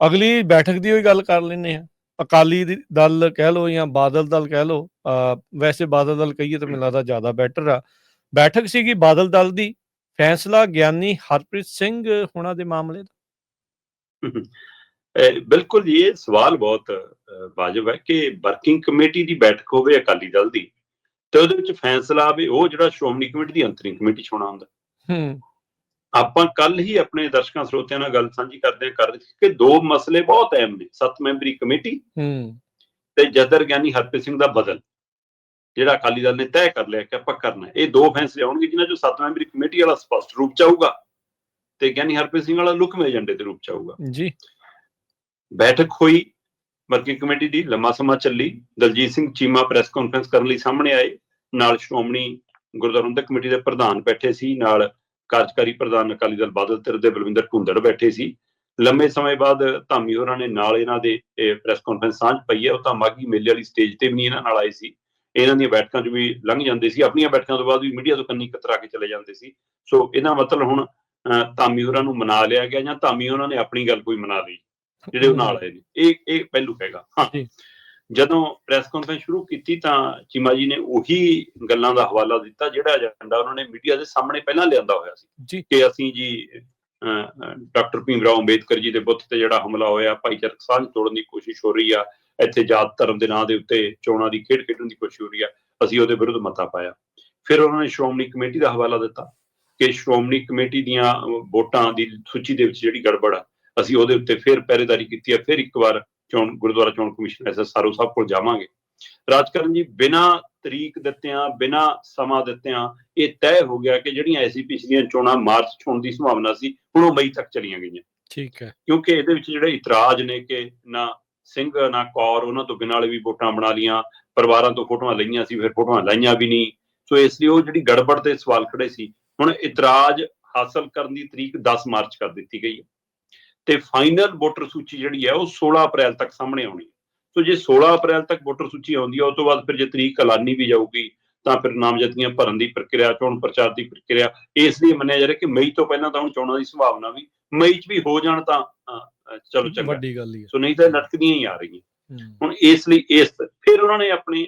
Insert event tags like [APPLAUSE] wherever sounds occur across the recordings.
ਅਗਲੀ ਬੈਠਕ ਦੀ ਹੋਈ ਗੱਲ ਕਰ ਲੈਂਦੇ ਆ ਅਕਾਲੀ ਦਲ ਕਹਿ ਲਓ ਜਾਂ ਬਾਦਲ ਦਲ ਕਹਿ ਅ, ਵੈਸੇ ਬਾਦਲ ਦਲ ਕਹੀਏ ਤਾਂ ਮੈਨੂੰ ਲੱਗਦਾ ਜ਼ਿਆਦਾ ਬੈਟਰ ਆ। ਬੈਠਕ ਸੀਗੀ ਬਾਦਲ ਦਲ ਦੀ। ਫੈਸਲਾ ਗਿਆਨੀ ਹਰਪ੍ਰੀਤ ਸਿੰਘ ਹੋਣਾ ਦੇ ਮਾਮਲੇ ਦਾ। ਬਿਲਕੁਲ ਇਹ ਸਵਾਲ ਬਹੁਤ ਵਾਜਬ ਹੈ ਕਿ ਵਰਕਿੰਗ ਕਮੇਟੀ ਦੀ ਬੈਠਕ ਹੋਵੇ ਅਕਾਲੀ ਦਲ ਦੀ ਤੇ ਉਹਦੇ ਵਿੱਚ ਫੈਸਲਾ ਆਵੇ ਉਹ ਜਿਹੜਾ ਸ਼੍ਰੋਮਣੀ ਕਮੇਟੀ ਦੀ ਅੰਤਰਿੰਗ ਕਮੇਟੀ ਚ ਹੋਣਾ ਹੁੰਦਾ। ਹੂੰ। ਆਪਾਂ ਕੱਲ ਹੀ ਆਪਣੇ ਦਰਸ਼ਕਾਂ ਸਰੋਤਿਆਂ ਨਾਲ ਗੱਲ ਸਾਂਝੀ ਕਰਦੇ ਕਰ ਰਹੇ ਸੀ ਕਿ ਦੋ ਮਸਲੇ ਬਹੁਤ ਅਹਿਮ ਨੇ ਸੱਤ ਮੈਂਬਰੀ ਕਮੇਟੀ ਹੂੰ। ਤੇ ਜਦਰ ਗਿਆਨੀ ਹਰਪ੍ਰੀਤ ਸਿੰਘ ਦਾ ਬਦਲ ਜਿਹੜਾ ਅਕਾਲੀ ਦਲ ਨੇ ਤੈਅ ਕਰ ਲਿਆ ਕਿ ਆਪਾਂ ਕਰਨਾ। ਇਹ ਦੋ ਫੈਸਲੇ ਆਉਣਗੇ ਜਿਨ੍ਹਾਂ ਚੋਂ ਸੱਤ ਮੈਂਬਰੀ ਕਮੇਟੀ ਵਾਲਾ ਸਪਸ਼ਟ ਰੂਪ ਚ ਆਊਗਾ ਤੇ ਗਿਆਨੀ ਹਰਪ੍ਰੀਤ ਸਿੰਘ ਵਾਲਾ ਲੁਕਵੇਂ ਏਜੰਡੇ ਦੇ ਰੂਪ ਚ ਆਊਗਾ। ਜੀ। ਬੈਠਕ ਹੋਈ ਵਰਕਿੰਗ ਕਮੇਟੀ ਦੀ ਲੰਮਾ ਸਮਾਂ ਚੱਲੀ ਦਲਜੀਤ ਸਿੰਘ ਚੀਮਾ ਪ੍ਰੈਸ ਕਾਨਫਰੰਸ ਕਰਨ ਲਈ ਸਾਹਮਣੇ ਆਏ ਨਾਲ ਸ਼੍ਰੋਮਣੀ ਗੁਰਦੁਆਰਾ ਪ੍ਰਬੰਧਕ ਕਮੇਟੀ ਦੇ ਪ੍ਰਧਾਨ ਬੈਠੇ ਸੀ ਨਾਲ ਕਾਰਜਕਾਰੀ ਪ੍ਰਧਾਨ ਅਕਾਲੀ ਦਲ ਬਾਦਲ ਧਿਰ ਦੇ ਬਲਵਿੰਦਰ ਭੁੰਦੜ ਬੈਠੇ ਸੀ। ਲੰਮੇ ਸਮੇਂ ਬਾਅਦ ਧਾਮੀ ਹੋਰਾਂ ਨੇ ਨਾਲ ਇਹਨਾਂ ਦੇ ਪ੍ਰੈਸ ਕਾਨਫਰੰਸ ਸਾਂਝ ਪਈ ਹੈ। ਉਹ ਤਾਂ ਮਾਗੀ ਮੇਲੇ ਵਾਲੀ ਸਟੇਜ ਤੇ ਵੀ ਨਹੀਂ ਇਹਨਾਂ ਨਾਲ ਆਏ ਸੀ। ਇਹਨਾਂ ਦੀਆਂ ਬੈਠਕਾਂ 'ਚ ਵੀ ਲੰਘ ਜਾਂਦੇ ਸੀ। ਆਪਣੀਆਂ ਬੈਠਕਾਂ ਤੋਂ ਬਾਅਦ ਵੀ ਮੀਡੀਆ ਤੋਂ ਕੰਨੀ ਕਤਰਾ ਕੇ ਚਲੇ ਜਾਂਦੇ ਸੀ। ਸੋ ਇਹਦਾ ਮਤਲਬ ਹੁਣ ਧਾਮੀ ਹੋਰਾਂ ਨੂੰ ਮਨਾ ਲਿਆ ਗਿਆ ਜਾਂ ਧਾਮੀ ਹੋਰਾਂ ਨੇ ਆਪਣੀ ਗੱਲ ਕੋਈ ਮਨਾ ਲਈ ਜਿਹੜੇ ਉਹ ਨਾਲ ਆਏ ਨੇ। ਇਹ ਇਹ ਪਹਿਲੂ ਹੈਗਾ। ਹਾਂ। ਜੀ। ਜਦੋਂ ਪ੍ਰੈਸ ਕਾਨਫਰੰਸ ਸ਼ੁਰੂ ਕੀਤੀ ਤਾਂ ਚੀਮਾ ਜੀ ਨੇ ਉਹੀ ਗੱਲਾਂ ਦਾ ਹਵਾਲਾ ਦਿੱਤਾ ਜਿਹੜਾ ਏਜੰਡਾ ਉਹਨਾਂ ਨੇ ਮੀਡੀਆ ਦੇ ਸਾਹਮਣੇ ਪਹਿਲਾਂ ਲਿਆਂਦਾ ਹੋਇਆ ਸੀ ਕਿ ਅਸੀਂ ਜੀ ਡਾਕਟਰ ਭੀਮਰਾਓ ਅੰਬੇਦਕਰ ਜੀ ਦੇ ਬੁੱਤ ਤੇ ਜਿਹੜਾ ਹਮਲਾ ਹੋਇਆ ਭਾਈਚਾਰਕ ਸਾਂਝ ਤੋੜਨ ਦੀ ਕੋਸ਼ਿਸ਼ ਹੋ ਰਹੀ ਆ ਇੱਥੇ ਜਾਤ ਧਰਮ ਦੇ ਨਾਂ ਦੇ ਉੱਤੇ ਚੋਣਾਂ ਦੀ ਖੇਡ ਖੇਡਣ ਦੀ ਕੋਸ਼ਿਸ਼ ਹੋ ਰਹੀ ਆ ਅਸੀਂ ਉਹਦੇ ਵਿਰੁੱਧ ਮਤਾ ਪਾਇਆ। ਫਿਰ ਉਹਨਾਂ ਨੇ ਸ਼੍ਰੋਮਣੀ ਕਮੇਟੀ ਦਾ ਹਵਾਲਾ ਦਿੱਤਾ ਕਿ ਸ਼੍ਰੋਮਣੀ ਕਮੇਟੀ ਦੀਆਂ ਵੋਟਾਂ ਦੀ ਸੂਚੀ ਦੇ ਵਿੱਚ ਜਿਹੜੀ ਗੜਬੜ ਆ ਅਸੀਂ ਉਹਦੇ ਉੱਤੇ ਫਿਰ ਪਹਿਰੇਦਾਰੀ ਕੀਤੀ ਹੈ ਫਿਰ ਇੱਕ ਵਾਰ ਚੋਣ ਗੁਰਦੁਆਰਾ ਚੋਣ ਕਮਿਸ਼ਨ ਐਸਐਸਆਰਓ ਸਾਹਿਬ ਕੋਲ ਜਾਵਾਂਗੇ। ਰਾਜਕਰਨ ਜੀ ਬਿਨਾਂ ਤਰੀਕ ਦਿੱਤਿਆਂ ਬਿਨਾਂ ਸਮਾਂ ਦਿੱਤਿਆਂ ਇਹ ਤੈਅ ਹੋ ਗਿਆ ਕਿ ਜਿਹੜੀਆਂ ਐਸੀ ਪਿਛਲੀਆਂ ਚੋਣਾਂ ਮਾਰਚ 'ਚ ਹੋਣ ਦੀ ਸੰਭਾਵਨਾ ਸੀ ਹੁਣ ਉਹ ਮਈ ਤੱਕ ਚਲੀਆਂ ਗਈਆਂ। ਠੀਕ ਹੈ। ਕਿਉਂਕਿ ਇਹਦੇ ਵਿੱਚ ਜਿਹੜੇ ਇਤਰਾਜ਼ ਨੇ ਕਿ ਨਾ ਸਿੰਘ ਨਾ ਕੌਰ ਉਹਨਾਂ ਤੋਂ ਬਿਨਾਂ ਵਾਲੇ ਵੀ ਵੋਟਾਂ ਬਣਾ ਲੀਆਂ ਪਰਿਵਾਰਾਂ ਤੋਂ ਫੋਟੋਆਂ ਲਈਆਂ ਸੀ ਫਿਰ ਫੋਟੋਆਂ ਲਾਈਆਂ ਵੀ ਨਹੀਂ। ਸੋ ਇਸ ਲਈ ਉਹ ਜਿਹੜੀ ਗੜਬੜ ਤੇ ਸਵਾਲ ਖੜੇ ਸੀ ਹੁਣ ਇਤਰਾਜ਼ ਹਾਸਲ ਕਰਨ ਦੀ ਤਰੀਕ 10 ਮਾਰਚ ਕਰ ਦਿੱਤੀ ਗਈ ਹੈ। ਤੇ ਫਾਈਨਲ ਵੋਟਰ ਸੂਚੀ ਜਿਹੜੀ ਹੈ ਉਹ 16 ਅਪ੍ਰੈਲ ਤੱਕ ਸਾਹਮਣੇ ਆਉਣੀ ਹੈ। ਸੋ ਜੇ 16 ਅਪ੍ਰੈਲ ਤੱਕ ਵੋਟਰ ਸੂਚੀ ਆਉਂਦੀ ਹੈ ਉਸ ਤੋਂ ਬਾਅਦ ਫਿਰ ਜੇ ਤਰੀਕ ਐਲਾਨੀ ਵੀ ਜਾਊਗੀ ਤਾਂ ਫਿਰ ਨਾਮਜ਼ਦਗੀਆਂ ਭਰਨ ਦੀ ਪ੍ਰਕਿਰਿਆ ਚੋਣ ਪ੍ਰਚਾਰ ਦੀ ਪ੍ਰਕਿਰਿਆ ਇਸ ਲਈ ਮੰਨਿਆ ਜਾ ਰਿਹਾ ਕਿ ਮਈ ਤੋਂ ਪਹਿਲਾਂ ਤਾਂ ਹੁਣ ਚੋਣਾਂ ਦੀ ਸੰਭਾਵਨਾ ਵੀ ਮਈ 'ਚ ਵੀ ਹੋ ਜਾਣ ਤਾਂ ਚਲੋ ਚੰਗਾ। ਵੱਡੀ ਗੱਲ ਹੀ ਹੈ। ਸੋ ਨਹੀਂ ਤਾਂ ਲਟਕਦੀਆਂ ਹੀ ਆ ਰਹੀਆਂ। ਹੁਣ ਇਸ ਲਈ ਇਸ ਫਿਰ ਉਹਨਾਂ ਨੇ ਆਪਣੀ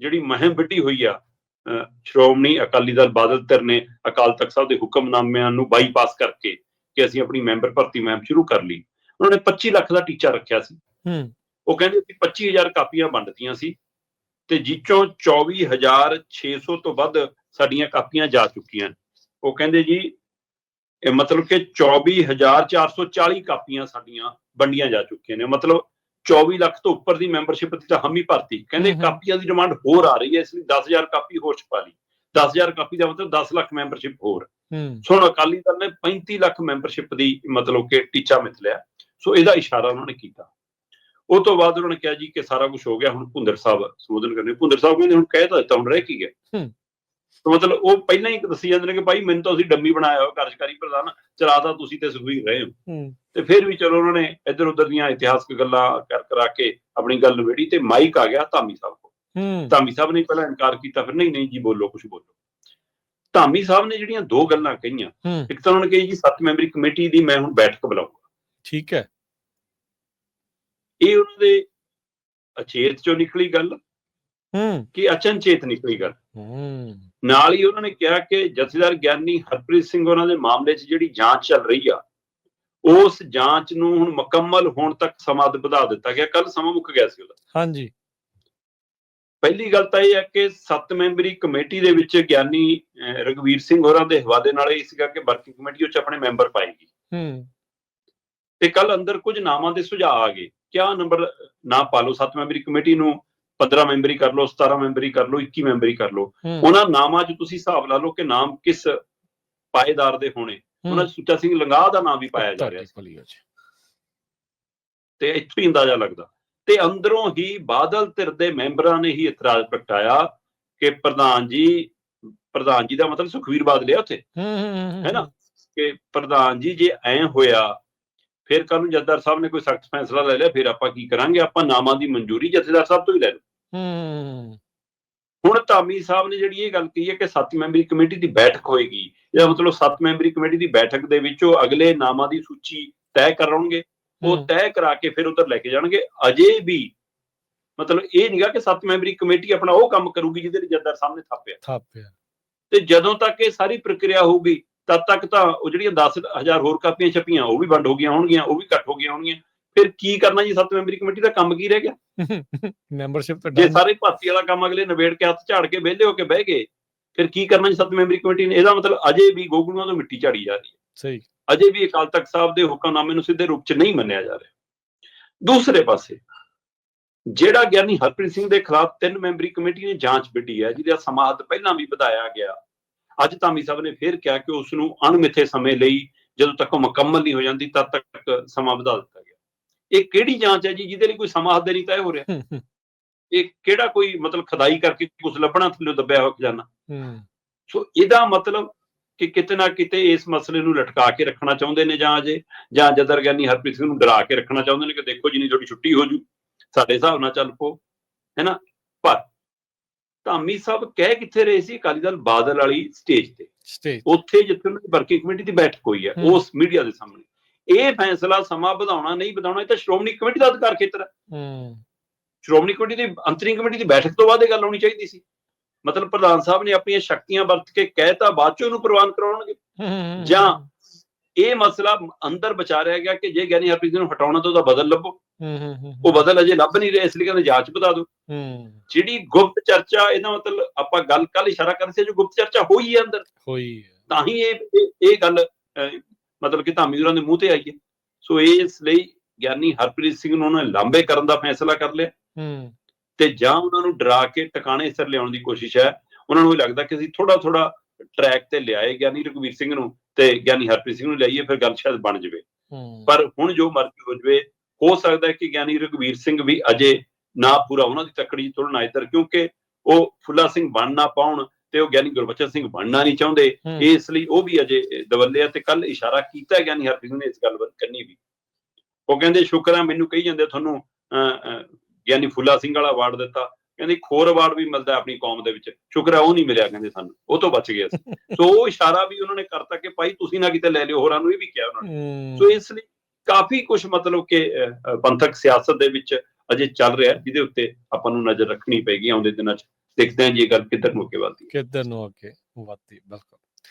ਜਿਹੜੀ ਮਹਿਮ ਵੱਡੀ ਹੋਈ ਆ ਸ਼੍ਰੋਮਣੀ ਅਕਾਲੀ ਦਲ ਬਾਦਲ ਧਿਰ ਨੇ ਅਕਾਲ ਤਖਤ ਸਾਹਿਬ ਦੇ ਹੁਕਮਨਾਮਿਆਂ ਨੂੰ ਬਾਈਪਾਸ ਕਰਕੇ ਕਿ ਅਸੀਂ ਆਪਣੀ ਮੈਂਬਰ ਭਰਤੀ ਮੁਹਿੰਮ ਸ਼ੁਰੂ ਕਰ ਲਈ। ਉਹਨਾਂ ਨੇ 25 ਲੱਖ ਦਾ ਟੀਚਾ ਰੱਖਿਆ ਸੀ। ਹੂੰ। ਉਹ ਕਹਿੰਦੇ ਸੀ 25000 ਕਾਪੀਆਂ ਵੰਡਤੀਆਂ ਸੀ ਤੇ ਜਿੱਚੋਂ 24600 ਤੋਂ ਵੱਧ ਸਾਡੀਆਂ ਕਾਪੀਆਂ ਜਾ ਚੁੱਕੀਆਂ। ਉਹ ਕਹਿੰਦੇ ਜੀ ਇਹ ਮਤਲਬ ਕਿ 24440 ਕਾਪੀਆਂ ਸਾਡੀਆਂ ਵੰਡੀਆਂ ਜਾ ਚੁੱਕੀਆਂ ਨੇ। ਮਤਲਬ 24 ਲੱਖ ਤੋਂ ਉੱਪਰ ਦੀ ਮੈਂਬਰਸ਼ਿਪ ਦੀ ਤਾਂ ਹਮੀ ਭਰਤੀ। ਕਹਿੰਦੇ। ਕਾਪੀਆਂ ਦੀ ਡਿਮਾਂਡ ਹੋਰ ਆ ਰਹੀ ਹੈ ਇਸ ਲਈ 10000 ਕਾਪੀ ਹੋਰ ਛਪਾ ਲਈ। 10000 ਕਾਪੀ ਦਾ ਮਤਲਬ 10 ਲੱਖ ਮੈਂਬਰਸ਼ਿਪ ਹੋਰ। ਸੋ ਹੁਣ ਅਕਾਲੀ ਦਲ ਨੇ 35 ਲੱਖ ਮੈਂਬਰਸ਼ਿਪ ਦੀ ਮਤਲਬ ਕਿ ਟੀਚਾ ਮਿਥ ਲਿਆ। ਸੋ ਇਹਦਾ ਇਸ਼ਾਰਾ ਉਹਨਾਂ ਨੇ ਕੀਤਾ। ਉਹ ਤੋਂ ਬਾਅਦ ਉਹਨਾਂ ਨੇ ਕਿਹਾ ਜੀ ਕਿ ਸਾਰਾ ਕੁਝ ਹੋ ਗਿਆ ਹੁਣ ਭੁੰਦਰ ਸਾਹਿਬ ਸੰਬੋਧਨ ਕਰਨੇ। ਭੁੰਦਰ ਸਾਹਿਬ ਕਹਿੰਦੇ ਹੁਣ ਕਹਿ ਤਾਂ ਦਿੱਤਾ ਹੁਣ ਰਹਿ ਕੀ ਗਿਆ। ਸੋ ਮਤਲਬ ਉਹ ਪਹਿਲਾਂ ਹੀ ਦੱਸੀ ਜਾਂਦੇ ਨੇ ਕਿ ਭਾਈ ਮੈਨੂੰ ਤਾਂ ਤੁਸੀਂ ਡੰਮੀ ਬਣਾਇਆ ਹੋਇਆ ਕਾਰਜਕਾਰੀ ਪ੍ਰਧਾਨ ਚਲਾਤਾ ਤੁਸੀਂ ਤੇ ਸੁਖਵੀਰ ਰਹੇ ਹੋ। ਤੇ ਫਿਰ ਵੀ ਚਲੋ ਉਹਨਾਂ ਨੇ ਇੱਧਰ ਉੱਧਰ ਦੀਆਂ ਇਤਿਹਾਸਕ ਗੱਲਾਂ ਕਰ ਕਰਾ ਕੇ ਆਪਣੀ ਗੱਲ ਨਿਬੇੜੀ ਤੇ ਮਾਈਕ ਆ ਗਿਆ ਧਾਮੀ ਸਾਹਿਬ ਕੋਲ। ਧਾਮੀ ਸਾਹਿਬ ਨੇ ਪਹਿਲਾਂ ਇਨਕਾਰ ਕੀਤਾ ਫਿਰ ਨਹੀਂ ਨਹੀਂ ਜੀ ਬੋਲੋ ਕੁਝ ਬੋਲੋ। ਧਾਮੀ ਸਾਹਿਬ ਨੇ ਜਿਹੜੀਆਂ ਦੋ ਗੱਲਾਂ ਕਹੀਆਂ ਇੱਕ ਤਾਂ ਉਹਨਾਂ ਨੇ ਕਹੀ ਜੀ ਸੱਤ ਮੈਂਬਰੀ ਕਮੇਟੀ ਦੀ ਮੈਂ ਹੁਣ ਬੈਠਕ ਬੁਲਾਉਂਗਾ। ਠੀਕ ਹੈ। ਇਹ ਉਹਨਾਂ ਦੇ ਅਚੇਤ ਚੋਂ ਨਿਕਲੀ ਗੱਲ ਹੂੰ। ਕਿ ਅਚਨਚੇਤ ਨਿਕਲੀ ਗੱਲ? ਹੂੰ। ਨਾਲ ਹੀ ਉਹਨਾਂ ਨੇ ਕਿਹਾ ਕਿ ਜਥੇਦਾਰ ਗਿਆਨੀ ਹਰਪ੍ਰੀਤ ਸਿੰਘ ਉਹਨਾਂ ਦੇ ਮਾਮਲੇ 'ਚ ਜਿਹੜੀ ਜਾਂਚ ਚੱਲ ਰਹੀ ਆ ਉਸ ਜਾਂਚ ਨੂੰ ਹੁਣ ਮੁਕੰਮਲ ਹੋਣ ਤੱਕ ਸਮਾਂ ਵਧਾ ਦਿੱਤਾ ਗਿਆ। ਕੱਲ ਸਮਾਂ ਮੁੱਕ ਗਿਆ ਸੀ ਉਹਦਾ। ਹਾਂਜੀ। ਪਹਿਲੀ ਗੱਲ ਤਾਂ ਇਹ ਹੈ ਕਿ ਸੱਤ ਮੈਂਬਰੀ ਕਮੇਟੀ ਦੇ ਵਿੱਚ ਗਿਆਨੀ ਅਹ, ਰਘਵੀਰ ਸਿੰਘ ਹੋਰਾਂ ਦੇ ਹਵਾਲੇ ਨਾਲ ਇਹ ਸੀਗਾ ਕਿ ਵਰਕਿੰਗ ਕਮੇਟੀ ਉਹ 'ਚ ਆਪਣੇ ਮੈਂਬਰ ਪਾਏਗੀ। ਹੂੰ। ਤੇ ਕੱਲ ਅੰਦਰ ਕੁਝ ਨਾਮਾਂ ਦੇ ਸੁਝਾਅ ਆ ਗਏ। ਕਿਆ ਨੰਬਰ ਨਾ ਪਾ ਲਓ ਸੱਤ ਮੈਂਬਰੀ ਕਮੇਟੀ ਨੂੰ 15 ਮੈਂਬਰੀ ਕਰ ਲਓ 17 ਮੈਂਬਰੀ ਕਰ ਲਓ 21 ਮੈਂਬਰੀ ਕਰ ਲਓ। ਉਹਨਾਂ ਨਾਮਾਂ 'ਚ ਤੁਸੀਂ ਹਿਸਾਬ ਲਾ ਲਓ ਕਿ ਨਾਮ ਕਿਸ ਪਾਏਦਾਰ ਦੇ ਹੋਣੇ। ਉਹਨਾਂ 'ਚ ਸੁੱਚਾ ਸਿੰਘ ਲੰਗਾਹ ਦਾ ਨਾਮ ਵੀ ਪਾਇਆ ਜਾ ਰਿਹਾ ਸੀ ਤੇ ਇੱਥੋਂ ਹੀ ਅੰਦਾਜ਼ਾ ਲੱਗਦਾ। ਤੇ ਅੰਦਰੋਂ ਹੀ ਬਾਦਲ ਧਿਰ ਦੇ ਮੈਂਬਰਾਂ ਨੇ ਹੀ ਇਤਰਾਜ਼ ਪ੍ਰਗਟਾਇਆ ਕਿ ਪ੍ਰਧਾਨ ਜੀ ਪ੍ਰਧਾਨ ਜੀ ਦਾ ਮਤਲਬ ਸੁਖਵੀਰ ਬਾਦਲ ਹੈ ਉੱਥੇ। ਹੂੰ ਨਾ? ਕਿ ਪ੍ਰਧਾਨ ਜੀ ਜੇ ਐ ਹੋਇਆ ਫਿਰ ਕੱਲ ਨੂੰ ਜੱਦਰ ਸਾਹਿਬ ਨੇ ਕੋਈ ਸਖਤ ਫੈਸਲਾ ਲੈ ਲਿਆ ਫਿਰ ਆਪਾਂ ਕੀ ਕਰਾਂਗੇ? ਆਪਾਂ ਨਾਮਾਂ ਦੀ ਮਨਜ਼ੂਰੀ ਜਥੇਦਾਰ ਸਾਹਿਬ ਤੋਂ ਹੀ ਲੈ ਲਓ। ਹੂੰ। ਹੁਣ ਧਾਮੀ ਸਾਹਿਬ ਨੇ ਜਿਹੜੀ ਇਹ ਗੱਲ ਕਹੀ ਹੈ ਕਿ ਸੱਤ ਮੈਂਬਰੀ ਕਮੇਟੀ ਦੀ ਬੈਠਕ ਹੋਏਗੀ ਇਹਦਾ ਮਤਲਬ ਸੱਤ ਮੈਂਬਰੀ ਕਮੇਟੀ ਦੀ ਬੈਠਕ ਦੇ ਵਿੱਚ ਉਹ ਅਗਲੇ ਨਾਮਾਂ ਦੀ ਸੂਚੀ ਤੈਅ ਕਰਨਗੇ ਉਹ। ਤੈਅ ਕਰਾ ਕੇ ਫਿਰ ਉਧਰ ਲੈ ਕੇ ਜਾਣਗੇ। ਅਜੇ ਵੀ ਮਤਲਬ ਇਹ ਨਹੀਂਗਾ ਕਿ ਸੱਤ ਮੈਂਬਰੀ ਕਮੇਟੀ ਆਪਣਾ ਉਹ ਕੰਮ ਕਰੂਗੀ ਜਿਹਦੇ ਲਈ ਜੱਦਰ ਸਾਹਮਣੇ ਥਾਪਿਆ। ਥਾਪਿਆ। ਤੇ ਜਦੋਂ ਤੱਕ ਇਹ ਸਾਰੀ ਪ੍ਰਕਿਰਿਆ ਹੋਊਗੀ ਤਦ ਤੱਕ ਤਾਂ ਉਹ ਜਿਹੜੀਆਂ 10000 ਹੋਰ ਕਾਪੀਆਂ ਛਪੀਆਂ ਉਹ ਵੀ ਬੰਦ ਹੋ ਗਈਆਂ ਹੋਣਗੀਆਂ ਉਹ ਵੀ ਕੱਟ ਹੋ ਗਈਆਂ ਹੋਣਗੀਆਂ। ਫਿਰ ਕੀ ਕਰਨਾ ਜੀ ਸੱਤ ਮੈਂਬਰੀ ਕਮੇਟੀ ਦਾ ਕੰਮ ਕੀ ਰਹਿ ਗਿਆ? ਮੈਂਬਰਸ਼ਿਪ ਤੇ ਜੇ ਸਾਰੇ ਭਾਰਤੀ ਵਾਲਾ ਕੰਮ ਅਗਲੇ ਨਿਬੇੜ ਕੇ ਹੱਥ ਝਾੜ ਕੇ ਵਿਹਲੇ ਹੋ ਕੇ ਬਹਿ ਗਏ ਫਿਰ ਕੀ ਕਰਨਾ ਜੀ ਸੱਤ ਮੈਂਬਰੀ ਕਮੇਟੀ ਨੇ? ਇਹਦਾ ਮਤਲਬ ਅਜੇ ਵੀ ਗੋਗਲੂਆਂ ਤੋਂ ਮਿੱਟੀ ਝਾੜੀ ਜਾ ਰਹੀ ਹੈ। ਸਹੀ। ਅਜੇ ਵੀ ਅਕਾਲ ਤਖਤ ਸਾਹਿਬ ਦੇ ਹੁਕਮਨਾਮੇ ਨੂੰ ਸਿੱਧੇ ਰੂਪ 'ਚ ਨਹੀਂ ਮੰਨਿਆ ਜਾ ਰਿਹਾ। ਦੂਸਰੇ ਪਾਸੇ ਜਿਹੜਾ ਗਿਆਨੀ ਹਰਪ੍ਰੀਤ ਸਿੰਘ ਦੇ ਖਿਲਾਫ ਤਿੰਨ ਮੈਂਬਰੀ ਕਮੇਟੀ ਨੇ ਜਾਂਚ ਵਿੱਢੀ ਹੈ ਜਿਹਦਾ ਸਮਾਹਤ ਪਹਿਲਾਂ ਵੀ ਵਧਾਇਆ ਗਿਆ ਅੱਜ ਧਾਮੀ ਸਾਹਿਬ ਨੇ ਫੇਰ ਕਿਹਾ ਕਿ ਉਸ ਨੂੰ ਅਣਮਿੱਥੇ ਸਮੇਂ ਲਈ ਜਦੋਂ ਤੱਕ ਉਹ ਮੁਕੰਮਲ ਨਹੀਂ ਹੋ ਜਾਂਦੀ ਤਦ ਤੱਕ ਸਮਾਂ ਵਧਾ ਦਿੱਤਾ ਗਿਆ। ਇਹ ਕਿਹੜੀ ਜਾਂਚ ਹੈ ਜੀ ਜਿਹਦੇ ਲਈ ਕੋਈ ਸਮਾਂ ਹੱਦ ਨਹੀਂ ਤੈਅ ਹੋ ਰਿਹਾ ਇਹ ਕਿਹੜਾ ਕੋਈ ਮਤਲਬ ਖਦਾਈ ਕਰਕੇ ਕੁਝ ਲੱਭਣਾ ਥੱਲੇ ਦੱਬਿਆ ਹੋਇਆ ਖਜ਼ਾਨਾ। ਸੋ ਇਹਦਾ ਮਤਲਬ ਕਿ ਕਿਤੇ ਨਾ ਕਿਤੇ ਇਸ ਮਸਲੇ ਨੂੰ ਲਟਕਾ ਕੇ ਰੱਖਣਾ ਚਾਹੁੰਦੇ ਨੇ ਜਾਂ ਅਜੇ ਜਾਂ ਜਦਰ ਗਿਆਨੀ ਹਰਪ੍ਰੀਤ ਸਿੰਘ ਨੂੰ ਡਰਾ ਕੇ ਰੱਖਣਾ ਚਾਹੁੰਦੇ ਨੇ ਕਿ ਦੇਖੋ ਜਿੰਨੀ ਤੁਹਾਡੀ ਛੁੱਟੀ ਹੋ ਜੂ ਸਾਡੇ ਹਿਸਾਬ ਨਾਲ ਚੱਲ ਪੋ ਹੈਨਾ ਪਰ ਧਾਮੀ ਸਾਹਿਬ ਕਹਿ ਕਿੱਥੇ ਰਹੇ ਸੀ ਅਕਾਲੀ ਦਲ ਬਾਦਲ ਵਾਲੀ ਸਟੇਜ ਤੇ? ਸਟੇਜ ਉੱਥੇ ਜਿੱਥੇ ਉਹਨਾਂ ਦੀ ਵਰਕਿੰਗ ਕਮੇਟੀ ਦੀ ਬੈਠਕ ਹੋਈ ਹੈ ਹੂੰ। ਉਸ ਮੀਡੀਆ ਦੇ ਸਾਹਮਣੇ। ਇਹ ਫੈਸਲਾ ਸਮਾਂ ਵਧਾਉਣਾ ਨਹੀਂ ਵਧਾਉਣਾ ਇਹ ਤਾਂ ਸ਼੍ਰੋਮਣੀ ਕਮੇਟੀ ਦਾ ਅਧਿਕਾਰ ਖੇਤਰ ਹੈ। ਹੂੰ। ਸ਼੍ਰੋਮਣੀ ਕਮੇਟੀ ਦੀ ਅੰਤਰਿੰਗ ਕਮੇਟੀ ਦੀ ਬੈਠਕ ਤੋਂ ਬਾਅਦ ਇਹ ਗੱਲ ਹੋਣੀ ਚਾਹੀਦੀ ਸੀ। ਮਤਲਬ ਪ੍ਰਧਾਨ ਸਾਹਿਬ ਨੇ ਆਪਣੀਆਂ ਸ਼ਕਤੀਆਂ ਵਰਤ ਕੇ ਕਹਿਤਾ ਬਾਅਦ ਚ ਉਹਨੂੰ ਪ੍ਰਵਾਨ ਕਰਾਉਣਗੇ। ਜਾਂ ਇਹ ਮਸਲਾ ਅੰਦਰ ਬਚਾ ਰਿਹਾ ਗਿਆ ਕਿ ਜੇ ਗਿਆਨੀ ਹਰਪ੍ਰੀਤ ਨੂੰ ਹਟਾਉਣਾ ਤਾਂ ਉਹਦਾ ਬਦਲ ਲੱਭੋ। ਉਹ ਬਦਲ ਅਜੇ ਲੱਭ ਨਹੀਂ ਰਿਹਾ ਇਸ ਲਈ ਕਹਿੰਦੇ ਜਾਂਚ ਵਧਾ ਦਿਓ। ਜਿਹੜੀ ਗੁਪਤ ਚਰਚਾ ਇਹਦਾ ਮਤਲਬ ਆਪਾਂ ਗੱਲ ਕੱਲ ਇਸ਼ਾਰਾ ਕਰ ਸੀ ਜੋ ਗੁਪਤ ਚਰਚਾ ਹੋਈ ਹੈ ਅੰਦਰ। ਹੋਈ ਹੈ। ਤਾਂ ਹੀ ਇਹ ਇਹ- ਗੱਲ ਮਤਲਬ ਕਿ ਧਾਮੀਦੁਰਾਂ ਦੇ ਮੂੰਹ ਤੇ ਆਈ ਹੈ। ਸੋ ਇਸ ਲਈ ਗਿਆਨੀ ਹਰਪ੍ਰੀਤ ਸਿੰਘ ਨੂੰ ਉਹਨਾਂ ਨੇ ਲਾਂਬੇ ਕਰਨ ਦਾ ਫੈਸਲਾ ਕਰ ਲਿਆ। ਹੂੰ। ਤੇ ਜਾਂ ਉਹਨਾਂ ਨੂੰ ਡਰਾ ਕੇ ਟਿਕਾਣੇ ਸਿਰ ਲਿਆਉਣ ਦੀ ਕੋਸ਼ਿਸ਼ ਹੈ। ਉਹਨਾਂ ਨੂੰ ਇਹ ਲੱਗਦਾ ਕਿ ਅਸੀਂ ਥੋੜਾ ਥੋੜਾ ਟਰੈਕ ਤੇ ਲਿਆਏ ਗਿਆਨੀ ਰਘਵੀਰ ਸਿੰਘ ਨੂੰ ਤੇ ਗਿਆਨੀ ਹਰਪ੍ਰੀਤ ਸਿੰਘ ਨੂੰ ਲਿਆਈਏ ਫਿਰ ਗੱਲ ਸ਼ਾਇਦ ਬਣ ਜਾਵੇ। ਪਰ ਹੁਣ ਜੋ ਮਰਜ਼ੀ ਹੋ ਜਾਵੇ ਹੋ ਸਕਦਾ ਹੈ ਕਿ ਗਿਆਨੀ ਰਘਵੀਰ ਸਿੰਘ ਵੀ ਅਜੇ ਨਾ ਪੂਰਾ ਉਹਨਾਂ ਦੀ ਤੱਕੜੀ ਤੁਲਨਾ ਇੱਧਰ ਕਿਉਂਕਿ ਉਹ ਫੁੱਲਾ ਸਿੰਘ ਬਣ ਨਾ ਪਾਉਣ ਤੇ ਉਹ ਗਿਆਨੀ ਗੁਰਬਚਨ ਸਿੰਘ ਬਣਨਾ ਨਹੀਂ ਚਾਹੁੰਦੇ। ਇਸ ਲਈ ਉਹ ਵੀ ਅਜੇ ਦਵੱਲੇ ਆ ਤੇ ਕੱਲ ਇਸ਼ਾਰਾ ਕੀਤਾ ਗਿਆਨੀ ਹਰਪ੍ਰੀਤ ਸਿੰਘ ਨੇ ਇਸ ਗੱਲ ਵੱਲ ਕੰਨੀ ਵੀ। ਉਹ ਕਹਿੰਦੇ ਸ਼ੁਕਰ ਹੈ ਮੈਨੂੰ ਕਹੀ ਜਾਂਦੇ ਤੁਹਾਨੂੰ ਗਿਆਨੀ ਫੁੱਲਾ ਸਿੰਘ ਵਾਲਾ ਅਵਾਰਡ ਦਿੱਤਾ ਕਹਿੰਦੇ ਖੋਰ ਅਵਾਰਡ ਵੀ ਮਿਲਦਾ ਆਪਣੀ ਕੌਮ ਦੇ ਵਿੱਚ ਸ਼ੁਕਰ ਹੈ ਉਹ ਨਹੀਂ ਮਿਲਿਆ ਕਹਿੰਦੇ ਸਾਨੂੰ ਉਹ ਤੋਂ ਬਚ ਗਏ ਅਸੀਂ। [LAUGHS] ਸੋ ਉਹ ਇਸ਼ਾਰਾ ਵੀ ਉਹਨਾਂ ਨੇ ਕਰਤਾ ਕਿ ਭਾਈ ਤੁਸੀਂ ਨਾ ਕਿਤੇ ਲੈ ਲਿਓ ਹੋਰਾਂ ਨੂੰ ਇਹ ਵੀ ਕਿਹਾ ਉਹਨਾਂ ਨੇ। ਸੋ ਇਸ ਲਈ ਕਾਫੀ ਕੁਝ ਮਤਲਬ ਕਿ ਪੰਥਕ ਸਿਆਸਤ ਦੇ ਵਿੱਚ ਅਜੇ ਚੱਲ ਰਿਹਾ ਜਿਹਦੇ ਉੱਤੇ ਆਪਾਂ ਨੂੰ ਨਜ਼ਰ ਰੱਖਣੀ ਪੈਗੀ ਆਉਂਦੇ ਦਿਨਾਂ 'ਚ। ਦੇਖਦੇ ਹਾਂ ਜੀ ਇਹ ਗੱਲ ਕਿੱਧਰ ਨੂੰ ਅੱਗੇ ਵੱਧਦੀ ਹੈ। ਕਿੱਧਰ ਨੂੰ ਅੱਗੇ ਵਾਤੀ ਬਿਲਕੁਲ।